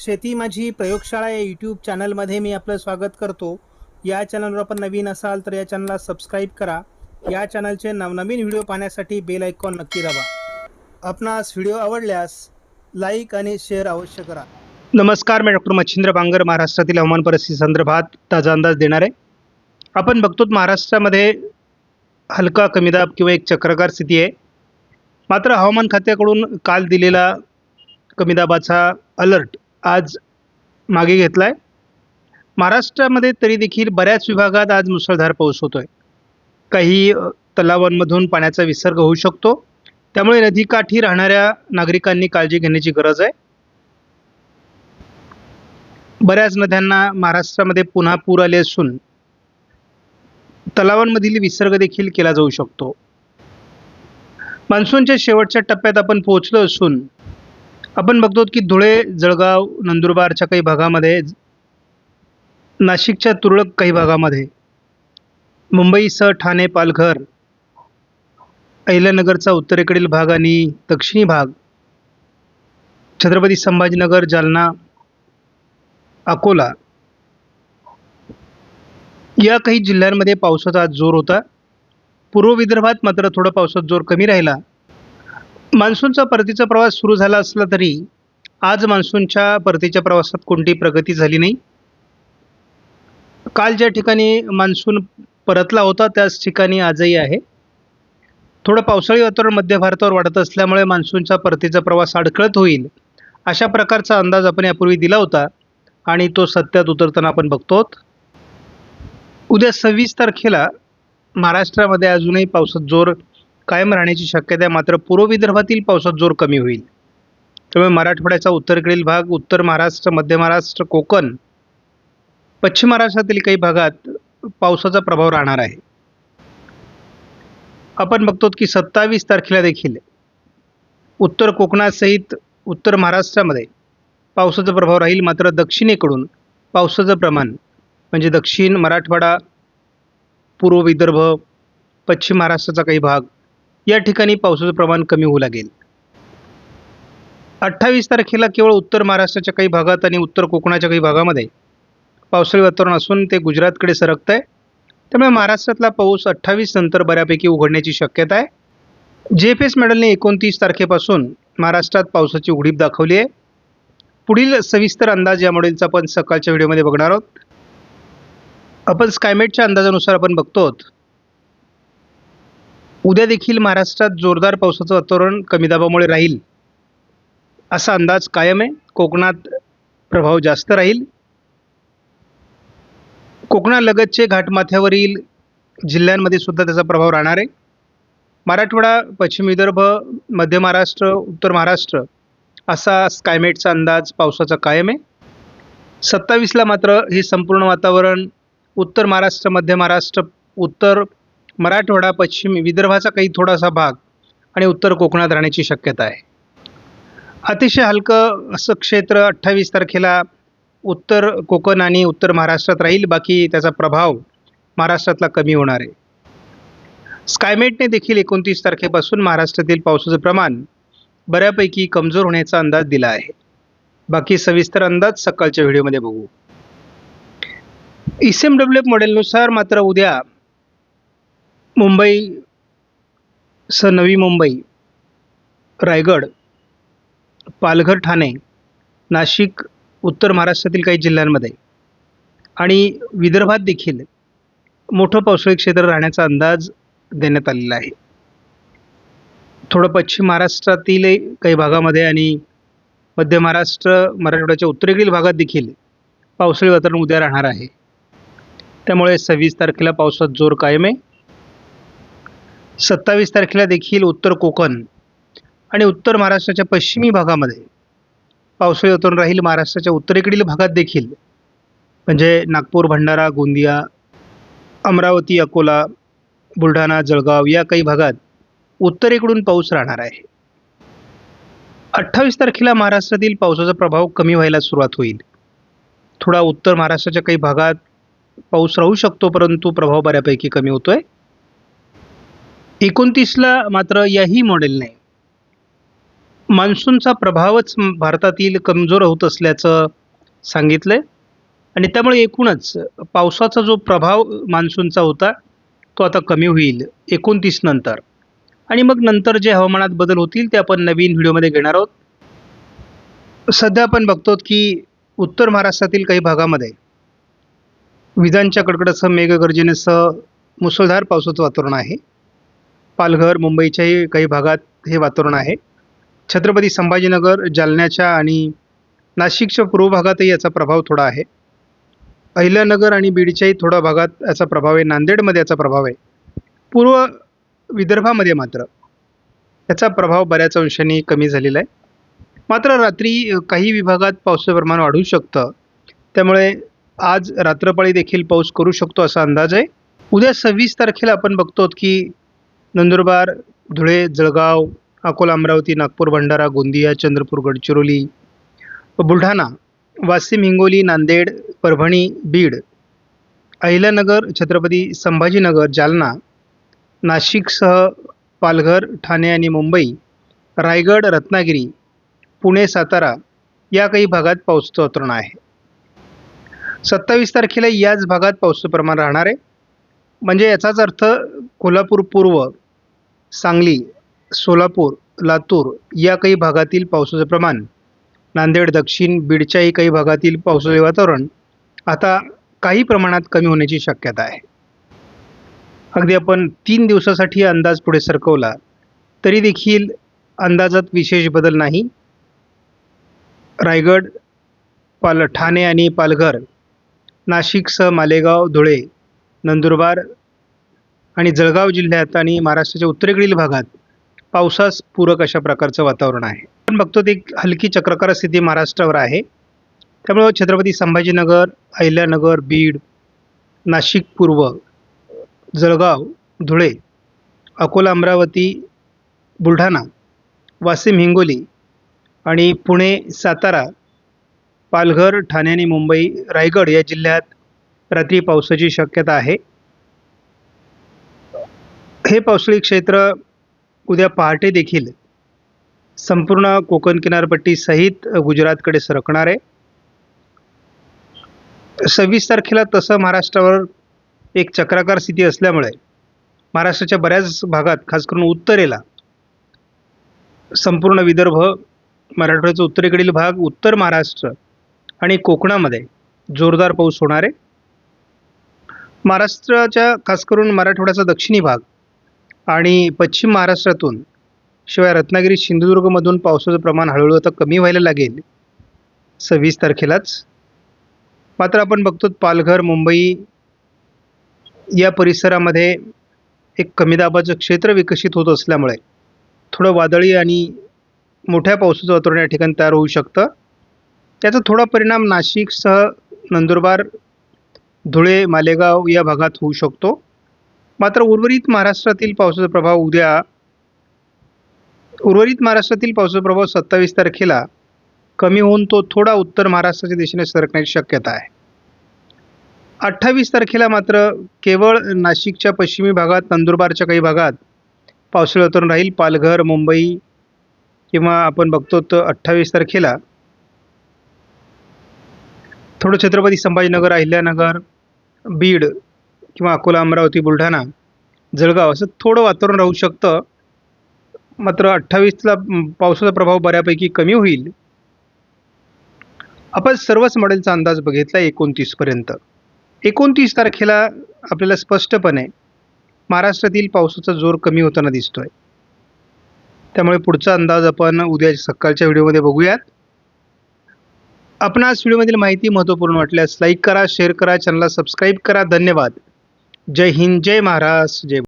शेती माझी प्रयोगशाळा या यूट्यूब चॅनलमध्ये मी आपलं स्वागत करतो. या चॅनलवर आपण नवीन असाल तर या चॅनलला सबस्क्राईब करा. या चॅनलचे नवनवीन व्हिडिओ पाहण्यासाठी बेल आयकॉन नक्की दाबा. आपणास व्हिडिओ आवडल्यास लाईक आणि शेअर अवश्य करा. नमस्कार मी डॉक्टर मच्छिंद्र बांगर महाराष्ट्रातील हवामान परिस्थिती संदर्भात ताजा अंदाज देणार. आहे आपण बघतो महाराष्ट्रामध्ये हलका कमी दाब किंवा एक चक्रकार स्थिती आहे. मात्र हवामान खात्याकडून काल दिलेला कमी दाबाचा अलर्ट आज मागे घेतला आहे महाराष्ट्रामध्ये तरी देखील बऱ्याच विभागात आज मुसळधार पाऊस होतो आहे काही तलावांमधून पाण्याचा विसर्ग होऊ शकतो. त्यामुळे नदीकाठी राहणाऱ्या नागरिकांनी काळजी घेण्याची गरज आहे. बऱ्याच नद्यांना महाराष्ट्रामध्ये पुन्हा पूर आले असून तलावांमधील विसर्ग देखील केला जाऊ शकतो. मान्सूनच्या शेवटच्या टप्प्यात आपण पोहोचलो असून आपण बघतो की धुळे जळगाव नंदुरबारच्या काही भागामध्ये नाशिकच्या तुरळक काही भागामध्ये मुंबईसह ठाणे पालघर अहिल्यानगरचा उत्तरेकडील भाग आणि दक्षिणी भाग छत्रपती संभाजीनगर जालना अकोला या काही जिल्ह्यांमध्ये पावसाचा आज जोर होता. पूर्व विदर्भात मात्र थोडा पावसाचा जोर कमी राहिला. मान्सूनचा परतीचा प्रवास सुरू झाला असला तरी आज मान्सूनच्या परतीच्या प्रवासात कोणतीही प्रगती झाली नाही? काल ज्या ठिकाणी मान्सून परतला होता त्याच ठिकाणी आजही आहे. थोडं पावसाळी वातावरण मध्य भारतावर वाढत असल्यामुळे मान्सूनचा परतीचा प्रवास अडखळत होईल अशा प्रकारचा अंदाज आपण यापूर्वी दिला होता आणि तो सत्यात उतरताना आपण बघतो उद्या सव्वीस तारखेला महाराष्ट्रामध्ये अजूनही पावसात जोर कायम राहण्याची शक्यता आहे. मात्र पूर्व विदर्भातील पावसात जोर कमी होईल. त्यामुळे मराठवाड्याचा उत्तरेकडील भाग उत्तर महाराष्ट्र मध्य महाराष्ट्र कोकण पश्चिम महाराष्ट्रातील काही भागात पावसाचा प्रभाव राहणार आहे. आपण बघतो की सत्तावीस तारखेला देखील उत्तर कोकणासहित उत्तर महाराष्ट्रामध्ये पावसाचा प्रभाव राहील. मात्र दक्षिणेकडून पावसाचं प्रमाण म्हणजे दक्षिण मराठवाडा पूर्व विदर्भ पश्चिम महाराष्ट्राचा काही भाग या ठिकाणी पावसाचं प्रमाण कमी होऊ लागेल. अठ्ठावीस तारखेला केवळ उत्तर महाराष्ट्राच्या काही भागात आणि उत्तर कोकणाच्या काही भागामध्ये पावसाळी वातावरण असून ते गुजरातकडे सरकत आहे त्यामुळे महाराष्ट्रातला पाऊस अठ्ठावीस नंतर बऱ्यापैकी उघडण्याची शक्यता आहे. जे एफ एस मॅडलने एकोणतीस तारखेपासून महाराष्ट्रात पावसाची उघडीप दाखवली आहे. पुढील सविस्तर अंदाज या मॉडेलचा आपण सकाळच्या व्हिडिओमध्ये बघणार आहोत. आपण स्कायमेटच्या अंदाजानुसार आपण बघतो आहोत. उद्या देखील महाराष्ट्रात जोरदार पावसाचं वातावरण कमी दाबामुळे राहील असा अंदाज कायम आहे. कोकणात प्रभाव जास्त राहील. कोकणालगतचे घाटमाथ्यावरील जिल्ह्यांमध्ये सुद्धा त्याचा प्रभाव राहणार आहे. मराठवाडा पश्चिम विदर्भ मध्य महाराष्ट्र उत्तर महाराष्ट्र असा स्कायमेटचा अंदाज पावसाचा कायम आहे. सत्तावीसला मात्र हे संपूर्ण वातावरण उत्तर महाराष्ट्र मध्य महाराष्ट्र उत्तर मराठवाडा पश्चिम विदर्भाचा काही थोडासा भाग आणि उत्तर कोकणात राहण्याची शक्यता आहे. अतिशय हलकं असं क्षेत्र अठ्ठावीस तारखेला उत्तर कोकण आणि उत्तर महाराष्ट्रात राहील. बाकी त्याचा प्रभाव महाराष्ट्रातला कमी होणार आहे. स्कायमेटने देखील एकोणतीस तारखेपासून महाराष्ट्रातील पावसाचं प्रमाण बऱ्यापैकी कमजोर होण्याचा अंदाज दिला आहे. बाकी सविस्तर अंदाज सकाळच्या व्हिडिओमध्ये बघू. एस एम डब्ल्यू एफ मॉडेलनुसार मात्र उद्या मुंबई स नवी मुंबई रायगड पालघर ठाणे नाशिक उत्तर महाराष्ट्रातील काही जिल्ह्यांमध्ये. आणि विदर्भात देखील मोठं पावसाळी क्षेत्र राहण्याचा अंदाज देण्यात आलेला आहे. थोडं पश्चिम महाराष्ट्रातील काही भागामध्ये आणि मध्य महाराष्ट्र मराठवाड्याच्या उत्तरेकडील भागात देखील पावसाळी वातावरण उद्या राहणार आहे. त्यामुळे सव्वीस तारखेला पावसात जोर कायम आहे. सत्तावीस तारखेला देखील उत्तर कोकण आणि उत्तर महाराष्ट्राच्या पश्चिमी भागामध्ये पावसाळी वातावरण राहील महाराष्ट्राच्या उत्तरेकडील भागात देखील. म्हणजे नागपूर भंडारा गोंदिया अमरावती अकोला बुलढाणा जळगाव या काही भागात उत्तरेकडून पाऊस राहणार आहे. अठ्ठावीस तारखेला महाराष्ट्रातील पावसाचा प्रभाव कमी व्हायला सुरुवात होईल. थोडा उत्तर महाराष्ट्राच्या काही भागात पाऊस राहू शकतो परंतु प्रभाव बऱ्यापैकी कमी होतोय. एकोणतीसला मात्र याही मॉडेलने मान्सूनचा प्रभावच भारतातील कमजोर होत असल्याचं सांगितलं आहे आणि त्यामुळे एकूणच पावसाचा जो प्रभाव मान्सूनचा होता तो आता कमी होईल एकोणतीस नंतर. आणि मग नंतर जे हवामानात बदल होतील ते आपण नवीन व्हिडिओमध्ये घेणार आहोत. सध्या आपण बघतो की उत्तर महाराष्ट्रातील काही भागामध्ये विजांच्या कडकडासह मेघगर्जनेसह मुसळधार पावसाचं वातावरण आहे. पालघर मुंबईच्याही काही भागात हे वातावरण आहे. छत्रपती संभाजीनगर जालन्याच्या आणि नाशिकच्या पूर्व भागातही याचा प्रभाव थोडा आहे. अहिल्यानगर आणि बीडच्याही थोड्या भागात याचा प्रभाव आहे. नांदेडमध्ये याचा प्रभाव आहे. पूर्व विदर्भामध्ये मात्र याचा प्रभाव बऱ्याच अंशांनी कमी झालेला आहे. मात्र रात्री काही विभागात पावसाचं प्रमाण वाढू शकतं. त्यामुळे आज रात्रपाळी देखील पाऊस करू शकतो असा अंदाज आहे. उद्या सव्वीस तारखेला आपण बघतो की नंदुरबार धुळे जळगाव अकोला अमरावती नागपूर भंडारा गोंदिया चंद्रपूर गडचिरोली बुलढाणा वाशिम हिंगोली नांदेड परभणी बीड अहिल्यानगर छत्रपती संभाजीनगर जालना नाशिकसह पालघर ठाणे आणि मुंबई रायगड रत्नागिरी पुणे सातारा या काही भागात पाऊसचं वातावरण आहे. सत्तावीस तारखेला याच भागात पावसाचं प्रमाण राहणार आहे. म्हणजे याचाच अर्थ कोल्हापूर पूर्व सांगली सोलापूर लातूर या काही भागातील पावसाचं प्रमाण. नांदेड दक्षिण बीडच्याही काही भागातील पावसाचे वातावरण आता काही प्रमाणात कमी होण्याची शक्यता आहे. अगदी आपण तीन दिवसासाठी अंदाज पुढे सरकवला तरी देखील अंदाजात विशेष बदल नाही. रायगड पाल ठाणे आणि पालघर नाशिकसह मालेगाव धुळे नंदुरबार आणि जळगाव जिल्ह्यात आणि महाराष्ट्राच्या उत्तरेकडील भागात पावसास पूरक अशा प्रकारचं वातावरण आहे. आपण बघतो ते एक हलकी चक्रकार स्थिती महाराष्ट्रावर आहे. त्यामुळं छत्रपती संभाजीनगर अहिल्यानगर बीड नाशिक पूर्व जळगाव धुळे अकोला अमरावती बुलढाणा वाशिम हिंगोली आणि पुणे सातारा पालघर ठाणे आणि मुंबई रायगड या जिल्ह्यात रात्री पावसाची शक्यता आहे. हे पावसाळी क्षेत्र उद्या पहाटे देखील संपूर्ण कोकण किनारपट्टी सहित गुजरातकडे सरकणार आहे. सव्वीस तारखेला तसं महाराष्ट्रावर एक चक्राकार स्थिती असल्यामुळे महाराष्ट्राच्या बऱ्याच भागात खास करून उत्तरेला संपूर्ण विदर्भ मराठवाड्याचा उत्तरेकडील भाग उत्तर महाराष्ट्र आणि कोकणामध्ये जोरदार पाऊस होणार आहे. महाराष्ट्राच्या खास करून मराठवाड्याचा दक्षिणी भाग आणि पश्चिम महाराष्ट्रातून शिवाय रत्नागिरी सिंधुदुर्गमधून पावसाचं प्रमाण हळूहळू आता कमी व्हायला लागेल. सव्वीस तारखेलाच. मात्र आपण बघतो पालघर मुंबई या परिसरामध्ये एक कमी दाबाचं क्षेत्र विकसित होत असल्यामुळे थोडं वादळी आणि मोठ्या पावसाचं वातावरण या ठिकाणी तयार होऊ शकतं. त्याचा थोडा परिणाम नाशिकसह नंदुरबार धुळे मालेगाव या भागात होऊ शकतो. मात्र उर्वरित महाराष्ट्रातील पावसाचा प्रभाव उद्या उर्वरित महाराष्ट्रातील पावसाचा प्रभाव सत्तावीस तारखेला कमी होऊन तो थोडा उत्तर महाराष्ट्राच्या दिशेने सरकण्याची शक्यता आहे. अठ्ठावीस तारखेला मात्र केवळ नाशिकच्या पश्चिमी भागात नंदुरबारच्या काही भागात पावसाळी वातावरण राहील. पालघर मुंबई किंवा आपण बघतो तर अठ्ठावीस तारखेला थोडं छत्रपती संभाजीनगर अहिल्यानगर बीड किंवा अकोला अमरावती बुलढाणा जळगाव असं थोडं वातावरण राहू शकतं. मात्र अठ्ठावीसला पावसाचा प्रभाव बऱ्यापैकी कमी होईल. आपण सर्वच मॉडेलचा अंदाज बघितला एकोणतीसपर्यंत एकोणतीस तारखेला आपल्याला स्पष्टपणे महाराष्ट्रातील पावसाचा जोर कमी होताना दिसतोय. त्यामुळे पुढचा अंदाज आपण उद्या सकाळच्या व्हिडिओमध्ये बघूयात. आपणास व्हिडिओमधील माहिती महत्त्वपूर्ण वाटल्यास लाईक करा शेअर करा चॅनलला सबस्क्राईब करा. धन्यवाद. जय हिंद जय महाराष्ट्र जय